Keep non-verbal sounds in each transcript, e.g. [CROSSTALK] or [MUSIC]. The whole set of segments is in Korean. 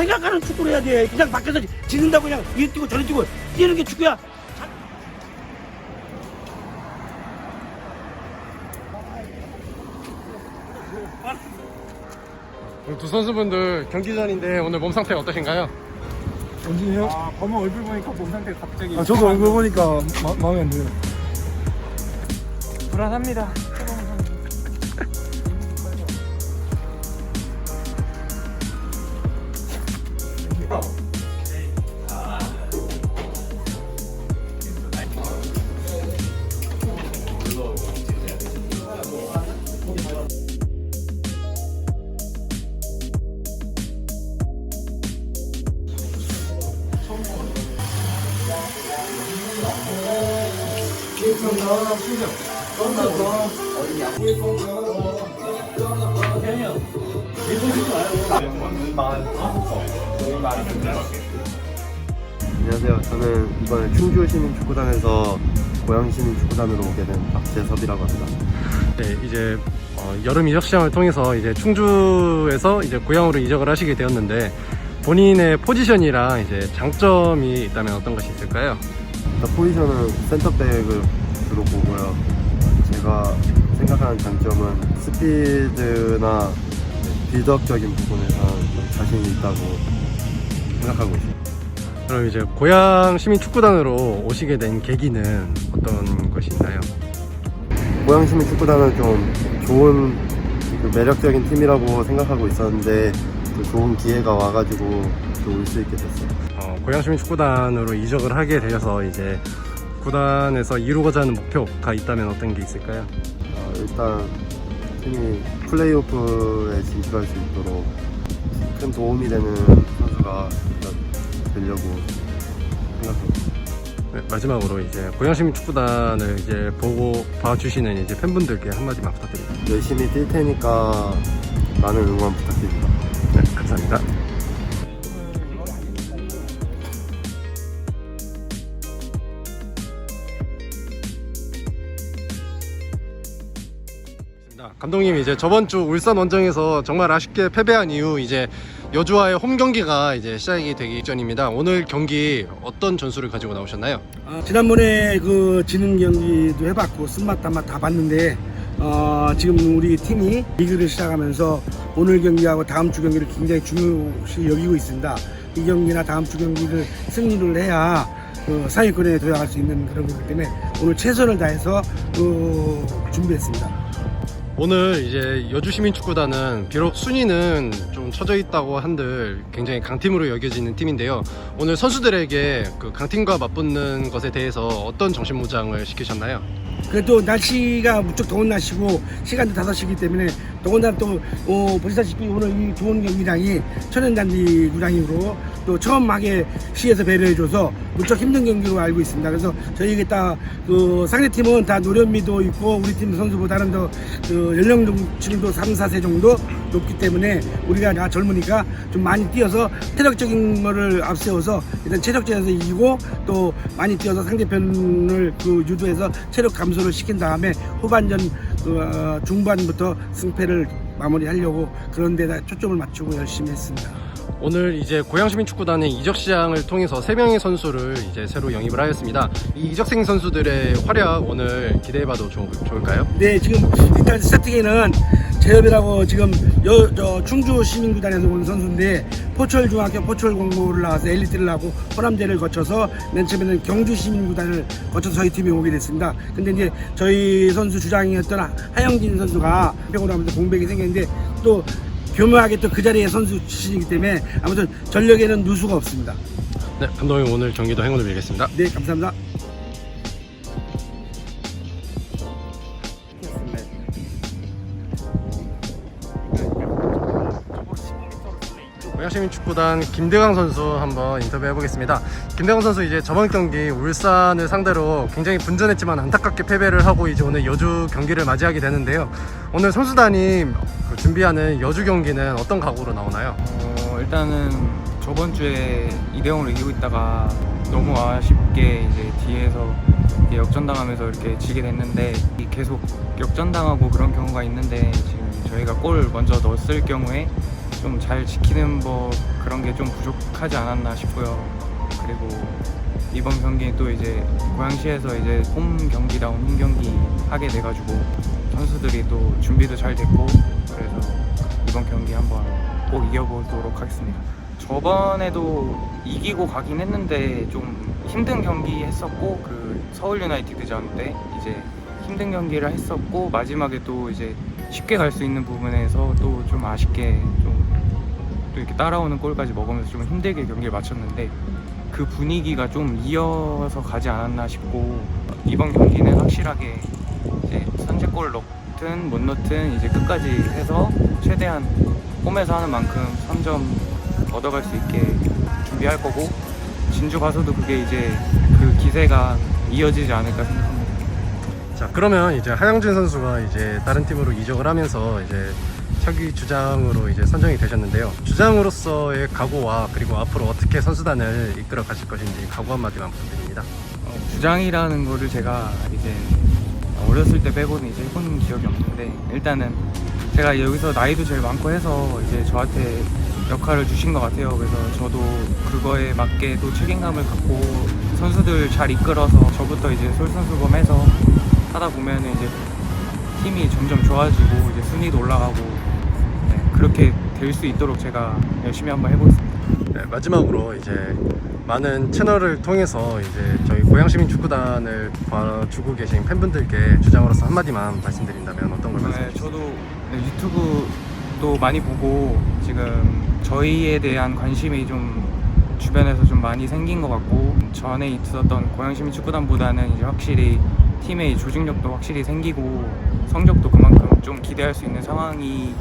생각하는 축구를 해야 돼. 그냥 밖에서 지는다고 그냥 이리 뛰고 저리 뛰고 뛰는 게 축구야. 두 선수분들 경기 전인데 오늘 몸 상태가 어떠신가요? 언제요? 아, 범어 얼굴 보니까 몸 상태 갑자기 아, 저도 얼굴 보니까 마, 마음에 안 들어요. 불안합니다. 안녕하세요. 저는 이번에 충주 시민 축구단에서 고양 시민 축구단으로 오게 된 박재섭이라고 합니다. 네, 이제 어, 여름 이적 시장을 통해서 이제 충주에서 이제 고향으로 이적을 하시게 되었는데 본인의 포지션이랑 이제 장점이 있다면 어떤 것이 있을까요? 일단 포지션은 센터백을 주로 보고요. 제가 생각하는 장점은 스피드나 빌드업적인 부분에서 좀 자신이 있다고 생각하고 있습니다. 그럼 이제 고향 시민 축구단으로 오시게 된 계기는 어떤 것이 있나요? 고양 시민 축구단은 좀 좋은 그 매력적인 팀이라고 생각하고 있었는데 또 좋은 기회가 와가지고 또 올 수 있게 됐어요. 어, 고향 시민 축구단으로 이적을 하게 되어서 이제 구단에서 이루고자 하는 목표가 있다면 어떤 게 있을까요? 어, 일단 팀이 플레이오프에 진출할 수 있도록 큰 도움이 되는 선수가 되려고 생각합니다. 네, 마지막으로 이제 고향 시민 축구단을 이제 보고 봐주시는 이제 팬분들께 한마디만 부탁드립니다. 열심히 뛸 테니까 많은 응원 부탁드립니다. 네, 감사합니다. 감독님 이제 저번 주 울산 원정에서 정말 아쉽게 패배한 이후 이제 여주와의 홈 경기가 이제 시작이 되기 전입니다. 오늘 경기 어떤 전술을 가지고 나오셨나요? 아, 지난번에 그 지는 경기도 해봤고 쓴맛 단맛 다 봤는데 어, 지금 우리 팀이 리그를 시작하면서 오늘 경기하고 다음 주 경기를 굉장히 중요시 여기고 있습니다. 이 경기나 다음 주 경기를 승리를 해야 그 상위권에 도약할 수 있는 그런 거기 때문에 오늘 최선을 다해서 그 준비했습니다. 오늘 이제 여주 시민축구단은 비록 순위는 좀 처져 있다고 한들 굉장히 강팀으로 여겨지는 팀인데요. 오늘 선수들에게 그 강팀과 맞붙는 것에 대해서 어떤 정신무장을 시키셨나요? 그래도 날씨가 무척 더운 날씨고 시간도 5시기 때문에 더군다나 또 어, 보시다시피 오늘 이 좋은 경기장이 천연잔디 구장이므로 또 처음 하게 시에서 배려해줘서 무척 힘든 경기로 알고 있습니다. 그래서 저희가 딱그 상대팀은 다 노련미도 있고 우리 팀 선수보다는 더 그 연령 층도 3, 4세 정도 높기 때문에 우리가 다 젊으니까 좀 많이 뛰어서 체력적인 거를 앞세워서 일단 체력전에서 이기고 또 많이 뛰어서 상대편을 그 유도해서 체력 감소를 시킨 다음에 후반전 그, 어, 중반부터 승패를 마무리하려고 그런 데다 초점을 맞추고 열심히 했습니다. 오늘 이제 고양시민축구단의 이적 시장을 통해서 세 명의 선수를 이제 새로 영입을 하였습니다. 이 이적생 선수들의 활약 오늘 기대해봐도 좋, 좋을까요? 네, 지금 일단 스타팅에는 재엽이라고 지금 여, 저 충주 시민구단에서 온 선수인데 포철중학교 포철공고를 나와서 엘리트를 하고 호남대를 거쳐서 맨 처음에는 경주 시민구단을 거쳐서 저희 팀에 오게 됐습니다. 근데 이제 저희 선수 주장이었던 하- 하영진 선수가 병으로 하면서 공백이 생겼는데 또 교묘하게 또 그 자리에 선수 출신이기 때문에 아무튼 전력에는 누수가 없습니다. 네, 감독님 오늘 경기도 행운을 빌겠습니다. 네, 감사합니다. 고양시민 축구단 김대강 선수 한번 인터뷰해 보겠습니다. 김대강 선수 이제 저번 경기 울산을 상대로 굉장히 분전했지만 안타깝게 패배를 하고 이제 오늘 여주 경기를 맞이하게 되는데요. 오늘 선수단이 그 준비하는 여주 경기는 어떤 각오로 나오나요? 어, 일단은 저번 주에 2대 0으로 이기고 있다가 너무 아쉽게 이제 뒤에서 역전당하면서 이렇게 지게 됐는데 이 계속 역전당하고 그런 경우가 있는데 지금 저희가 골 먼저 넣었을 경우에 좀 잘 지키는 법 그런 게 좀 부족하지 않았나 싶고요. 그리고 이번 경기는 또 이제 고양시에서 이제 홈 경기다운 홈 경기 하게 돼가지고 선수들이 또 준비도 잘 됐고 그래서 이번 경기 한번 꼭 이겨보도록 하겠습니다. 저번에도 이기고 가긴 했는데 좀 힘든 경기 했었고 그 서울 유나이티드전 때 이제 힘든 경기를 했었고 마지막에 또 이제 쉽게 갈 수 있는 부분에서 또 좀 아쉽게 좀 또 이렇게 따라오는 골까지 먹으면서 좀 힘들게 경기를 마쳤는데 그 분위기가 좀 이어서 가지 않았나 싶고 이번 경기는 확실하게 이제 선제골 넣든 못 넣든 이제 끝까지 해서 최대한 홈에서 하는 만큼 3점 얻어갈 수 있게 준비할 거고 진주 가서도 그게 이제 그 기세가 이어지지 않을까 생각합니다. 자 그러면 이제 하영준 선수가 이제 다른 팀으로 이적을 하면서 이제 차기 주장으로 이제 선정이 되셨는데요. 주장으로서의 각오와 그리고 앞으로 어떻게 선수단을 이끌어 가실 것인지 각오 한마디만 부탁드립니다. 어, 주장이라는 거를 제가 이제 어렸을 때 빼고는 이제 해본 기억이 없는데 일단은 제가 여기서 나이도 제일 많고 해서 이제 저한테 역할을 주신 것 같아요. 그래서 저도 그거에 맞게 또 책임감을 갖고 선수들 잘 이끌어서 저부터 이제 솔선수범해서 하다 보면은 이제 팀이 점점 좋아지고 이제 순위도 올라가고 네, 그렇게 될 수 있도록 제가 열심히 한번 해보겠습니다. 네, 마지막으로 이제 많은 채널을 통해서 이제 저희 고양시민 축구단을 봐주고 계신 팬분들께 주장으로서 한마디만 말씀드린다면 어떤 걸 네, 말씀해 주세요? 저도 네, 유튜브도 많이 보고 지금 저희에 대한 관심이 좀 주변에서 좀 많이 생긴 것 같고 전에 있었던 고양시민 축구단보다는 이제 확실히 팀의 조직력도 확실히 생기고 성적도 그만큼 좀 기대할 수 있는 상황이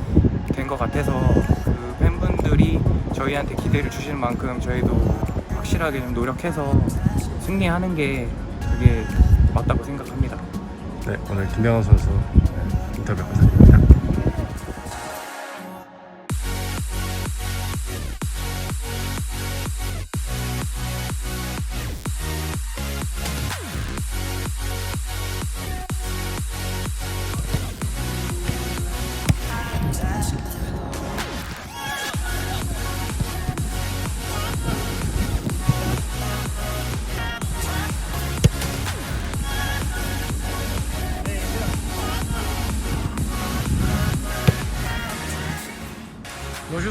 된 것 같아서 그 팬분들이 저희한테 기대를 주시는 만큼 저희도 확실하게 좀 노력해서 승리하는 게 그게 맞다고 생각합니다. 네, 오늘 김병환 선수 인터뷰 감사드립니다.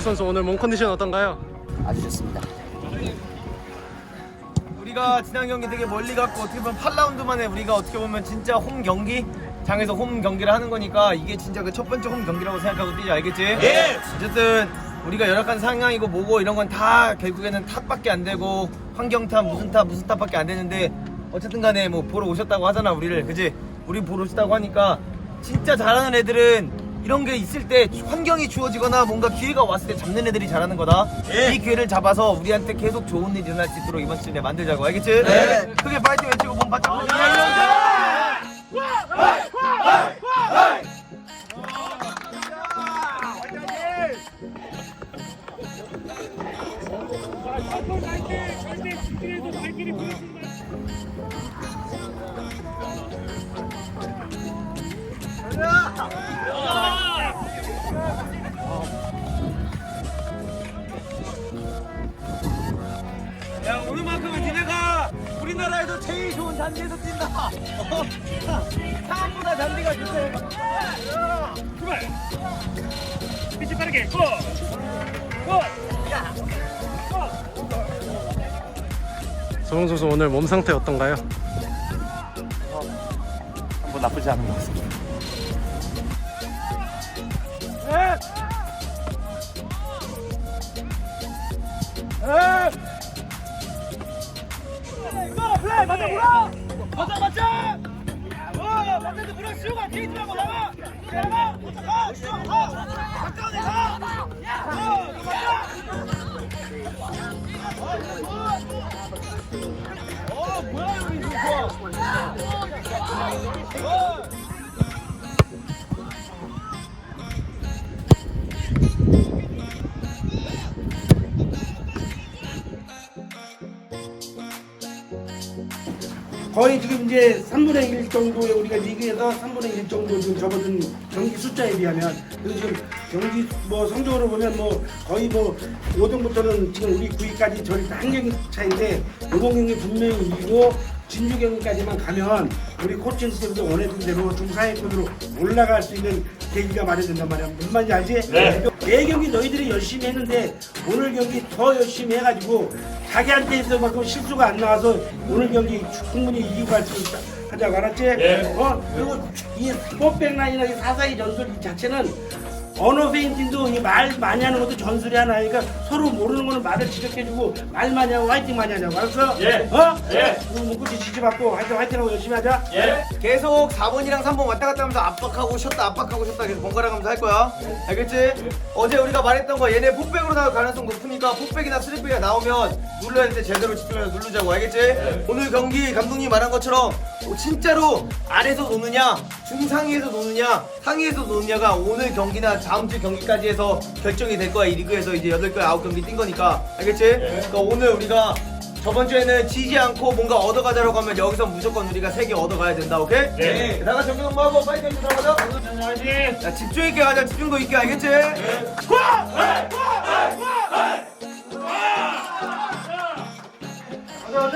선수 오늘 몸 컨디션 어떤가요? 아주 좋습니다. 우리가 지난 경기 되게 멀리 갔고 어떻게 보면 8라운드 만에 우리가 어떻게 보면 진짜 홈 경기 장에서 홈 경기를 하는 거니까 이게 진짜 그 첫 번째 홈 경기라고 생각하고 뛰지 알겠지? 예! 어쨌든 우리가 열악한 상황이고 뭐고 이런 건 다 결국에는 탑밖에 안 되고 환경 탑 무슨 탑 무슨 탑밖에 안 되는데 어쨌든 간에 뭐 보러 오셨다고 하잖아 우리를 그지? 우리 보러 오셨다고 하니까 진짜 잘하는 애들은 이런 게 있을 때 환경이 주어지거나 뭔가 기회가 왔을 때 잡는 애들이 잘하는 거다. 이 기회를 잡아서 우리한테 계속 좋은 일이 일어날 수 있도록 이번 시즌에 만들자고 알겠지? 네. 크게 파이팅 외치고 몸 바짝 야 잔디에서 뛴다. [LAUGHS] 어? 상암보다 잔디가 좋대. 출발. 빛이 빠르게 고. 고. 야. 소영 선수 오늘 몸 상태 어떤가요? 뭐 나쁘지 않은 것 같습니다. 시우가 게이트 말고 나가. 나가. 가. 시우가 가. 가까운 데 가. 어, 너 맞아. 어, 뭐야 여기 좋아. 어. 거의 지금 이제 3분의 1 정도의 우리가 리그에서 3분의 1 정도 지금 접어든 경기 숫자에 비하면 그래서 지금 경기 뭐 성적으로 보면 뭐 거의 뭐 5등부터는 지금 우리 9위까지 저희 한 경기 차인데 이번 경기 분명히 이기고 진주 경기까지만 가면 우리 코칭 스태프도 원했던 대로 중상위권으로 올라갈 수 있는 계기가 마련된단 말이야. 무슨 말인지 알지? 네. 매 경기 너희들이 열심히 했는데 오늘 경기 더 열심히 해가지고 자기한테서만큼 실수가 안 나와서 오늘 경기 충분히 이기고 갈 수 있다. 하자고 알았지? 어? 그리고 이 스포백 라인이나 이 사사기 전술 이 자체는 언어 페인팅도 이 말 많이 하는 것도 전술이 하나니까 서로 모르는 거는 말을 지적해주고 말 많이 하고 화이팅 많이 하자고 알았어? 예. 어? 예. 그리고 문구지 지지받고 하여튼 화이팅하고 열심히 하자. 계속 4번이랑 3번 왔다 갔다 하면서 압박하고 쉬었다 압박하고 쉬었다 계속 번갈아 가면서 할 거야 알겠지? 어제 우리가 말했던 거 얘네 폭백으로 나올 가능성 높으니까 폭백이나 스리백이 나오면 눌러야 할때 제대로 집중해서 누르자고 알겠지? 오늘 경기 감독님이 말한 것처럼 어, 진짜로 아래서 노느냐 중상위에서 노느냐 상위에서 노느냐가 오늘 경기나 다음 주 경기까지 해서 결정이 될 거야 이 리그에서 이제 8경 9경기 뛴 거니까 알겠지? 그러니까 오늘 우리가 저번 주에는 지지 않고 뭔가 얻어가자라고 하면 여기서 무조건 우리가 세 개 얻어가야 된다, 오케이? 네. 나가 정리 한번 하고 파이팅 들어가자. 파이팅. 야 집중 있게 하자, 집중도 있게 알겠지? 네. 정문! 정문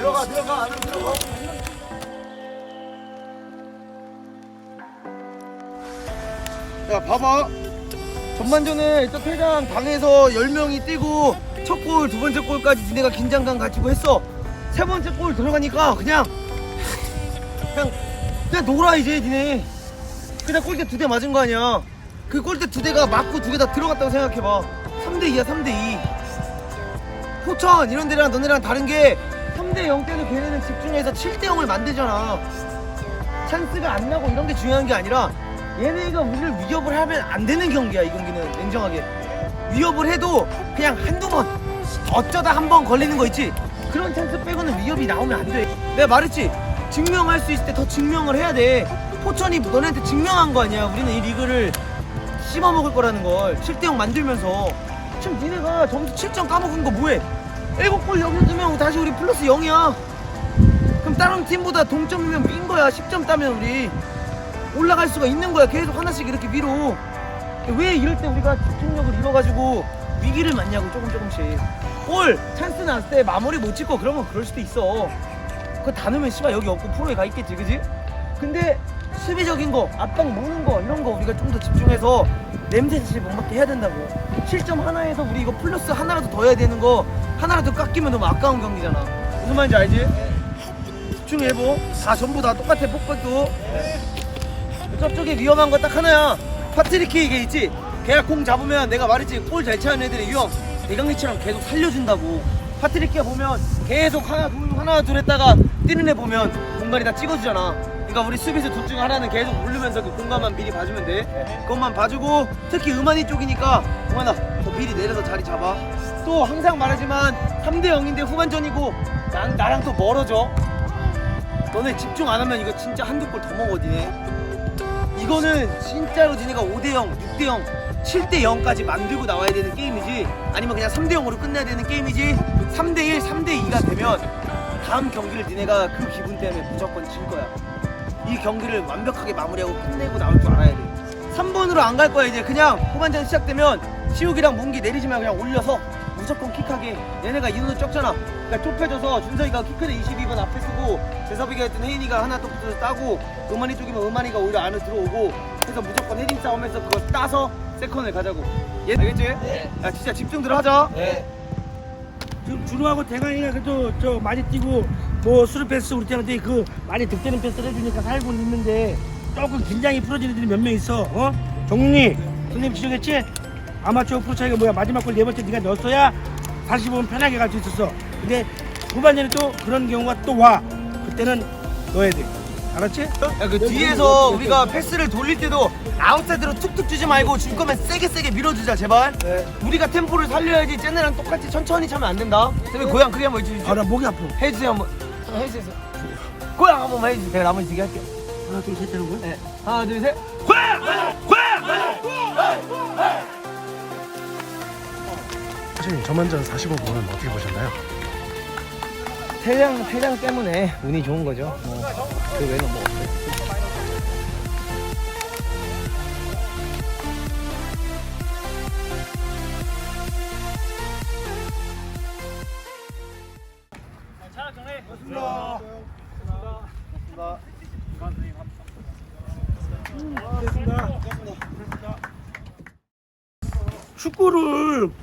들어가 안으로 들어가. 야, 봐봐. 전반전에 일단 퇴장 당해서 10명이 뛰고 첫 골, 두 번째 골까지 니네가 긴장감 가지고 했어. 세 번째 골 들어가니까 그냥 그냥 그냥 놀아 이제 니네. 그냥 골대 두 대 맞은 거 아니야. 그 골대 두 대가 맞고 두 개 다 들어갔다고 생각해봐. 3대 2야 3대 2. 포천 이런 데랑 너네랑 다른 게 3대 0 때는 걔네는 집중해서 7대 0을 만들잖아. 찬스가 안 나고 이런 게 중요한 게 아니라 얘네가 우리를 위협을 하면 안 되는 경기야 이 경기는. 냉정하게. 위협을 해도 그냥 한두 번 어쩌다 한 번 걸리는 거 있지? 그런 찬스 빼고는 위협이 나오면 안 돼. 내가 말했지? 증명할 수 있을 때 더 증명을 해야 돼. 포천이 너네한테 증명한 거 아니야? 우리는 이 리그를 씹어먹을 거라는 걸. 7대0 만들면서. 지금 니네가 점수 7점 까먹은 거 뭐해? 7골 여기 뜨면 다시 우리 플러스 0이야. 그럼 다른 팀보다 동점이면 민 거야. 10점 따면 우리 올라갈 수가 있는 거야. 계속 하나씩 이렇게 위로. 왜 이럴 때 우리가 집중력을 잃어가지고 위기를 맞냐고 조금 조금씩. 골 찬스 났을 때 마무리 못 짓고 그러면 그럴 수도 있어. 그거 다 넣으면 씨발 여기 없고 프로에 가 있겠지, 그지? 근데 수비적인 거, 압박 먹는 거 이런 거 우리가 좀 더 집중해서 냄새 자체 못 맡게 해야 된다고. 실점 하나에서 우리 이거 플러스 하나라도 더 해야 되는 거 하나라도 깎이면 너무 아까운 경기잖아. 무슨 말인지 알지? 집중해보. 다 전부 다 똑같아 폭백도. 저쪽에 위험한 거 딱 하나야. 파트리키 이게 있지. 걔가 공 잡으면 내가 말했지 골 잘 차는 애들의 위험. 대강리처럼 계속 살려준다고. 파트리키가 보면 계속 하나 둘 하나 둘 했다가 뛰는 애 보면 공간이 다 찍어주잖아. 그러니까 우리 수비수 둘 중에 하나는 계속 누르면서 그 공간만 미리 봐주면 돼. 그것만 봐주고 특히 음안이 쪽이니까 음안아 더 미리 내려서 자리 잡아. 또 항상 말하지만 3대 0인데 후반전이고 난, 나랑 또 멀어져. 너네 집중 안 하면 이거 진짜 한두 골 더 먹어 니네. 이거는 진짜로 니네가 5대0, 6대0, 7대0까지 만들고 나와야 되는 게임이지? 아니면 그냥 3대0으로 끝내야 되는 게임이지? 3대1, 3대2가 되면 다음 경기를 니네가 그 기분 때문에 무조건 질 거야. 이 경기를 완벽하게 마무리하고 끝내고 나올 줄 알아야 돼. 3번으로 안 갈 거야 이제. 그냥 후반전 시작되면 시욱이랑 문기 내리지 말고 그냥 올려서 무조건 킥하게 얘네가 인원도 적잖아 그러니까 좁혀져서 준석이가 키크대 22번 앞에 쓰고 재섭이가 했던 혜인이가 하나 또 붙어서 따고 음안이 쪽이면 음안이가 오히려 안으로 들어오고 그래서 무조건 헤딩 싸움에서 그거 따서 세컨을 가자고. 얘 알겠지? 야 진짜 집중들 하자. 지금 준호하고 대강이가 그래도 저 많이 뛰고 뭐 수루 패스 우리 때한테 그 많이 득되는 패스를 해주니까 살고 있는데 조금 긴장이 풀어지는 애들이 몇 명 있어 어? 정윤이. 선생님 지적했지? 아마추어 프로 차이가 뭐야 마지막 골 네 번째 네가 넣었어야 다시 보면 편하게 갈 수 있었어 근데 후반전에 또 그런 경우가 또 와 그때는 넣어야 돼 알았지? 야, 그 뒤에서 우리가 패스를 돌릴 때도 아웃사이드로 툭툭 주지 말고 줄 거면 세게 세게 밀어주자 제발. 우리가 템포를 살려야지 쟤네랑 똑같이 천천히 차면 안 된다. 선생님 고양 크게 한번 해주시죠. 아나 목이 아파 해주세요 한번. 한번 해주세요. 고양 한 번만 해주세요. 내가 나머지 되게 할게요. 하나 둘셋 하는 거야? 네. 하나 둘 셋. 사실 저만전 45분 어떻게 보셨나요? 태양 태양 때문에 운이 좋은 거죠. 뭐, 그 외에는 뭐 없어요.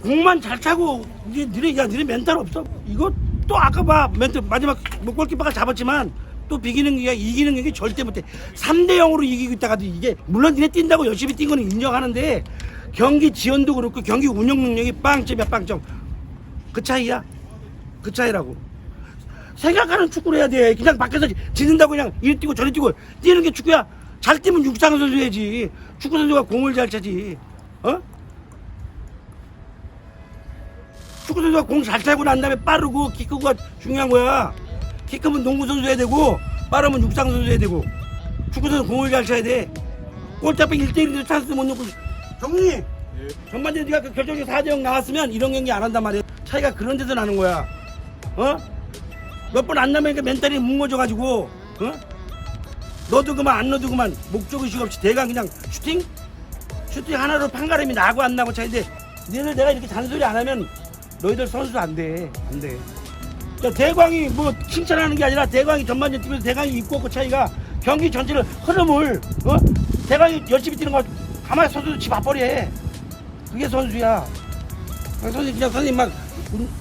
공만 잘 차고 이게 니네 야 니네 멘탈 없어? 이거 또 아까 봐 멘탈 마지막 뭐 골키퍼가 잡았지만 또 비기는 게 이기는 게 절대 못해. 3대 0으로 이기고 있다가도 이게 물론 니네 뛴다고 열심히 뛴 거는 인정하는데 경기 지원도 그렇고 경기 운영 능력이 빵점이야 빵점. 그 차이야? 그 차이라고. 생각하는 축구를 해야 돼. 그냥 밖에서 지는다고 그냥 이리 뛰고 저리 뛰고 뛰는 게 축구야. 잘 뛰면 육상 선수 해야지. 축구 선수가 공을 잘 차지. 어? 축구 선수가 공 잘 차고 난 다음에 빠르고 키 크고가 중요한 거야. 키 크면 농구 선수 해야 되고 빠르면 육상 선수 해야 되고 축구 선수 공을 잘 차야 돼. 골대앞에 1대1도 찬스 못 넣고 정훈이 전반전에 네가 그 결정적 4대0 나왔으면 이런 경기 안 한단 말이야. 차이가 그런 데서 나는 거야. 어? 몇 번 안 나면 멘탈이 뭉어져가지고 어? 너도 그만 안 넣어도 그만 목적의식 없이 대강 그냥 슈팅? 슈팅 하나로 판가름이 나고 안 나고 차인데 너희들 내가 이렇게 잔소리 안 하면 너희들 선수 안 돼. 안 돼. 자, 대광이 뭐 칭찬하는 게 아니라 대광이 전반전 뛰면서 대광이 입고 없고 차이가 경기 전체를 흐름을 어? 대광이 열심히 뛰는 거 가만히 선수도 집 앞벌이 해. 그게 선수야. 선생님 그냥 선생님 막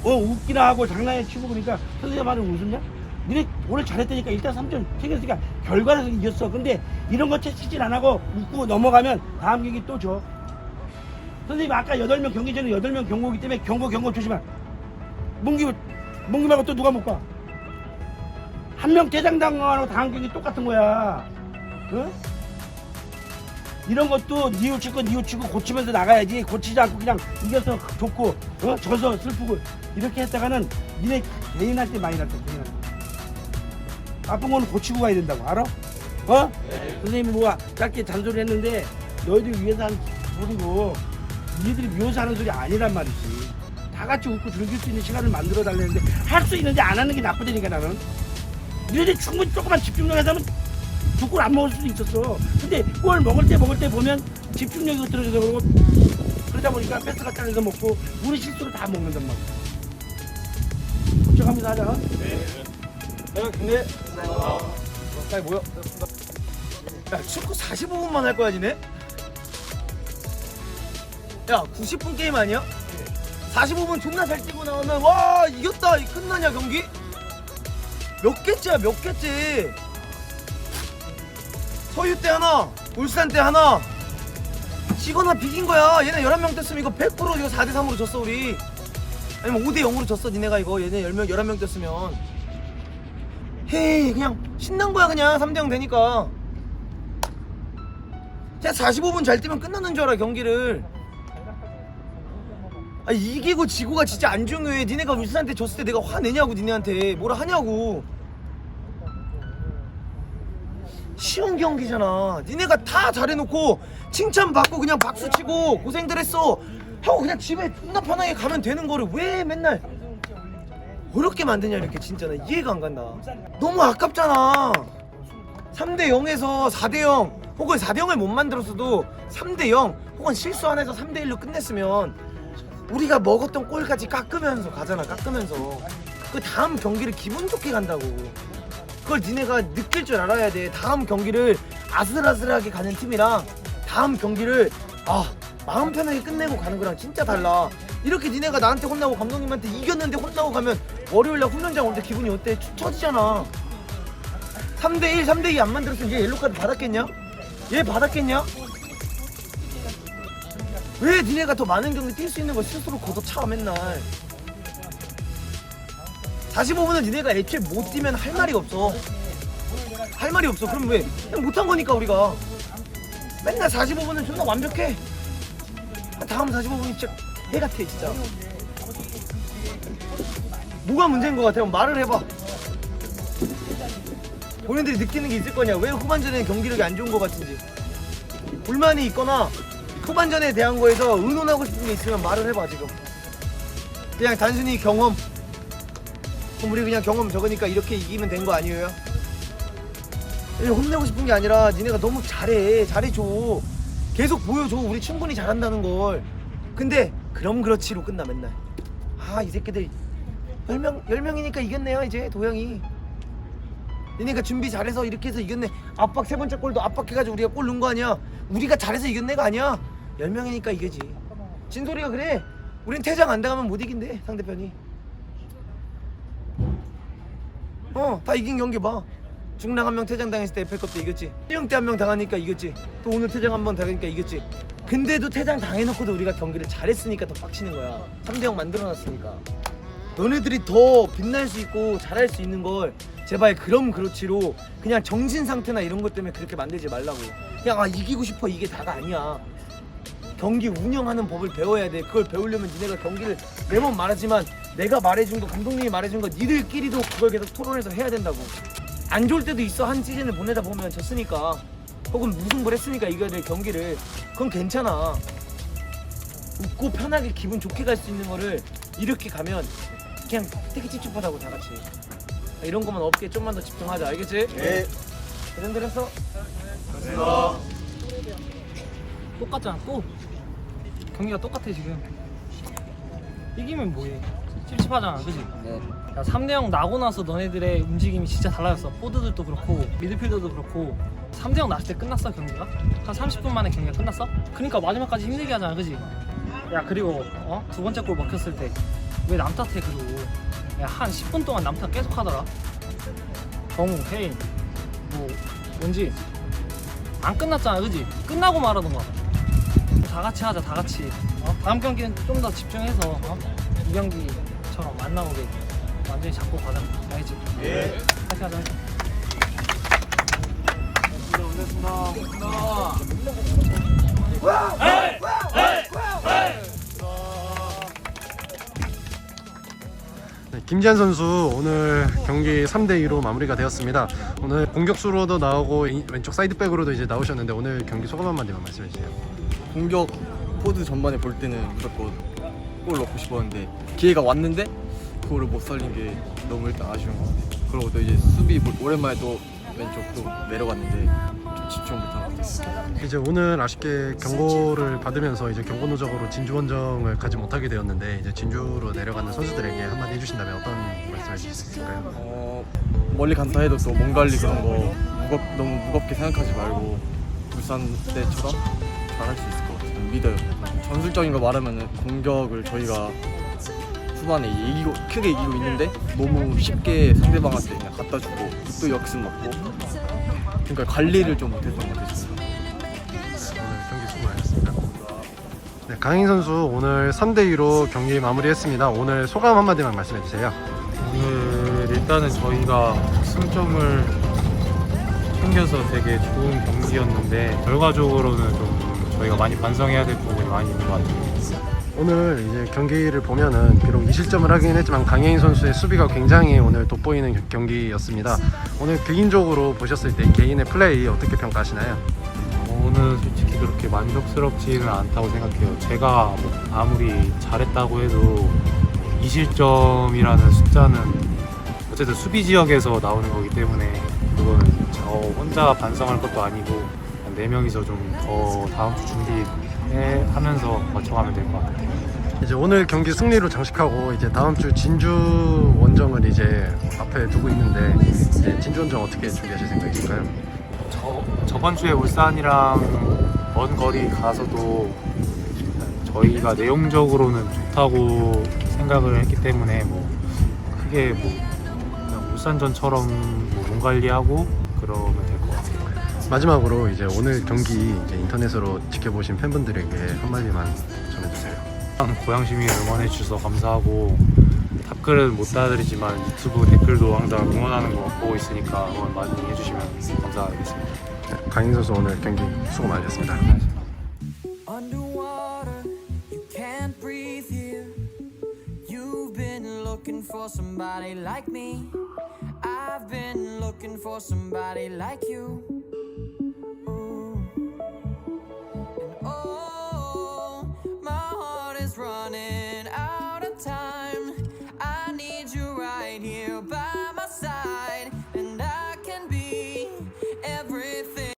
우- 어, 웃기나 하고 장난에 치고 그러니까 선생님 말은 웃었냐? 니네 오늘 잘했다니까 일단 3점 챙겼으니까 결과에서 이겼어. 근데 이런 거 채찍질 안 하고 웃고 넘어가면 다음 경기 또 줘. 선생님 아까 8명 경기 전에 8명 경고기 때문에 경고 경고 조심하. 문기 문기 말고 또 누가 못 가? 한명 대장당하고 다음 경기 똑같은 거야. 어? 이런 것도 뉘우치고 뉘우치고 고치면서 나가야지 고치지 않고 그냥 이겨서 좋고 어? 져서 슬프고 이렇게 했다가는 니네 개인한테 많이 났다 개인한테 아픈 거는 고치고 가야 된다고 알아? 어? 선생님이 뭐가 짧게 잔소리 했는데 너희들 위해서 한 소리고 니들이 위해서 하는 소리 아니란 말이지 다 같이 웃고 즐길 수 있는 시간을 만들어 달라는데 할 수 있는데 안 하는 게 나쁘다니까 나는 니네들이 충분히 조금만 집중력해서 하면 두골안 먹을 수도 있었어. 근데 골 먹을 때 먹을 때 보면 집중력이 흐트러져서 그러고 그러다 보니까 패스가 잘려서 먹고 우리 실수로 다 먹는단 말이야. 걱정하면서 하자. 야 근데 빨리 모여. 야 축구 45분만 할 거야 니네? 야 90분 게임 아니야? 45분 존나 잘 뛰고 나오면 와 이겼다 이 끝나냐 경기? 몇 개째야 몇 개째? 서유 때 하나, 울산 때 하나. 지거나 비긴 거야. 얘네 11명 떴으면 이거 100% 이거 4대 3으로 졌어 우리. 아니면 5대 0으로 졌어 니네가 이거 얘네 10명 11명 떴으면. 헤이 그냥 신난 거야 그냥 3대 0 되니까. 그냥 45분 잘 뛰면 끝나는 줄 알아 경기를. 아 이기고 지고가 진짜 안 중요해. 니네가 울산한테 졌을 때 내가 화내냐고 니네한테 뭐라 하냐고. 쉬운 경기잖아. 니네가 다 잘해놓고 칭찬받고 그냥 박수치고 고생들 했어. 하고 그냥 집에 존나 편하게 가면 되는 거를 왜 맨날 어렵게 만드냐 이렇게 진짜 나 이해가 안 간다. 너무 아깝잖아. 3대 0에서 4대 0 혹은 4대 0을 못 만들었어도 3대 0 혹은 실수 안 해서 3대 1로 끝냈으면 우리가 먹었던 골까지 깎으면서 가잖아 깎으면서 그 다음 경기를 기분 좋게 간다고 그걸 니네가 느낄 줄 알아야 돼 다음 경기를 아슬아슬하게 가는 팀이랑 다음 경기를 아 마음 편하게 끝내고 가는 거랑 진짜 달라 이렇게 니네가 나한테 혼나고 감독님한테 이겼는데 혼나고 가면 월요일날 훈련장 올 때 기분이 어때? 축 처지잖아 3대1 3대2 안 만들었으면 얘 옐로카드 받았겠냐? 얘 받았겠냐? 왜 니네가 더 많은 경기 뛸 수 있는 걸 스스로 걷어차 맨날 45분은 니네가 애초에 못 뛰면 할 말이 없어 할 말이 없어. 그럼 왜? 그냥 못한 거니까 우리가. 맨날 45분은 존나 완벽해. 다음 45분이 진짜 해 같아 진짜. 뭐가 문제인 것 같아? 말을 해봐. 본인들이 느끼는 게 있을 거냐? 왜 후반전에 경기력이 안 좋은 것 같은지. 불만이 있거나 후반전에 대한 거에서 의논하고 싶은 게 있으면 말을 해봐 지금. 그냥 단순히 경험. 그럼 우리 그냥 경험 적으니까 이렇게 이기면 된 거 아니에요? 혼내고 싶은 게 아니라 니네가 너무 잘해 잘해줘. 계속 보여줘 우리 충분히 잘한다는 걸. 근데 그럼 그렇지로 끝나 맨날. 아 이 새끼들. 10명, 10명이니까 이겼네요 이제 도영이. 니네가 준비 잘해서 이렇게 해서 이겼네. 압박 세 번째 골도 압박해가지고 우리가 골 넣은 거 아니야? 우리가 잘해서 이겼네가 아니야 10명이니까 이기지. 진소리가 그래. 우린 퇴장 안 당하면 못 이긴대 상대편이. 어 다 이긴 경기 봐. 중랑 한 명 퇴장 당했을 때때 이겼지. 1형 때한 명 당하니까 이겼지. 또 오늘 퇴장 한 번 당하니까 이겼지. 근데도 퇴장 당해놓고도 우리가 경기를 잘했으니까 더 빡치는 거야. 3대0 만들어놨으니까. 너네들이 더 빛날 수 있고 잘할 수 있는 걸 제발 그럼 그렇지로 그냥 정신 상태나 이런 것 때문에 그렇게 만들지 말라고. 그냥 아 이기고 싶어. 이게 다가 아니야 경기 운영하는 법을 배워야 돼. 그걸 배우려면 니네가 경기를 매번 말하지만 내가 말해준 거, 감독님이 말해준 거 니들끼리도 그걸 계속 토론해서 해야 된다고. 안 좋을 때도 있어. 한 시즌을 보내다 보면 졌으니까 혹은 무승부를 했으니까 이겨야 될 경기를 그건 괜찮아. 웃고 편하게 기분 좋게 갈 수 있는 거를 이렇게 가면 그냥 되게 찝찝하다고 다 같이. 이런 거만 없게 좀만 더 집중하자. 알겠지? 네. 대전들 했어? 똑같잖아 또 경기가 똑같아 지금 이기면 뭐해 찝찝하잖아 그지? 야 3대0 나고 나서 너네들의 움직임이 진짜 달라졌어 포드들도 그렇고 미드필더도 그렇고 3대0 났을 때 끝났어 경기가? 한 30분 만에 경기가 끝났어? 그러니까 마지막까지 힘들게 하잖아 그지? 야 그리고 어? 두 번째 골 먹혔을 때 왜 남탓해 그리고 야한 10분 동안 남탓 계속 하더라 정우, 혜인 뭐 뭔지 안 끝났잖아 그지? 끝나고 말하던가 다 같이 하자 다 같이 어? 다음 경기는 좀 더 집중해서 어? 이 경기처럼 안 나오게 완전히 잡고 가자 알겠지? 예 같이 하자 네, 김지한 선수 오늘 경기 3대 2로 마무리가 되었습니다. 오늘 공격수로도 나오고 이- 왼쪽 사이드백으로도 이제 나오셨는데 오늘 경기 소감 한마디만 말씀해 주세요. 공격 포드 전반에 볼 때는 무조건 골 넣고 싶었는데 기회가 왔는데 그거를 못 살린 게 너무 일단 아쉬운 것 같아요. 그리고 또 이제 수비 뭐- 오랜만에 또 왼쪽 또 내려갔는데 좀 집중 못한 것 같아요. 이제 오늘 아쉽게 경고를 받으면서 이제 경고 누적으로 진주 원정을 가지 못하게 되었는데 이제 진주로 내려가는 선수들에게 한마디 해주신다면 어떤 말씀해 주실 수 있을까요? 어, 멀리 간다 해도 또 몸 관리 그런 거 무겁, 너무 무겁게 생각하지 말고 울산 때처럼 잘할 수 있을 것 같아요. 믿어요. 전술적인 거 말하면 공격을 저희가 후반에 이기고 크게 이기고 있는데 너무 쉽게 상대방한테 그냥 갖다 주고 또 역습 맞고 그러니까 관리를 좀 못했던 것 같아요. 오늘 경기 수고 많으셨습니다. 네, 강인 선수 오늘 3대 2로 경기 마무리했습니다. 오늘 소감 한마디만 말씀해 주세요. 오늘 일단은 저희가 승점을 챙겨서 되게 좋은 경기였는데 결과적으로는 좀 저희가 많이 반성해야 될 부분이 많이 있는 것 같아요. 오늘 이제 경기를 보면은 비록 2실점을 하긴 했지만 강혜인 선수의 수비가 굉장히 오늘 돋보이는 겨- 경기였습니다. 오늘 개인적으로 보셨을 때 개인의 플레이 어떻게 평가하시나요? 오늘 솔직히 그렇게 만족스럽지는 않다고 생각해요. 제가 뭐 아무리 잘했다고 해도 2실점이라는 숫자는 어쨌든 수비 지역에서 나오는 거기 때문에 그거는 저 혼자 반성할 것도 아니고 네 명이서 좀 더 다음 주 준비하면서 맞춰가면 될 것 같아요. 이제 오늘 경기 승리로 장식하고 이제 다음 주 진주 원정을 이제 앞에 두고 있는데 이제 진주 원정 어떻게 준비하실 생각이실까요? 저, 저번 주에 울산이랑 먼 거리 가서도 저희가 내용적으로는 좋다고 생각을 했기 때문에 뭐 크게 뭐 그냥 울산전처럼 뭐몸 관리하고 그러면 될. 마지막으로 이제 오늘 경기 이제 인터넷으로 지켜보신 팬분들에게 한마디만 전해주세요. 고양 시민 응원해 주셔서 감사하고 답글은 못 따드리지만 유튜브 댓글도 항상 응원하는 거 보고 있으니까 응원 많이 해주시면 감사하겠습니다. 네, 강인 선수 오늘 경기 수고 많으셨습니다. Underwater, I've been looking for somebody like you.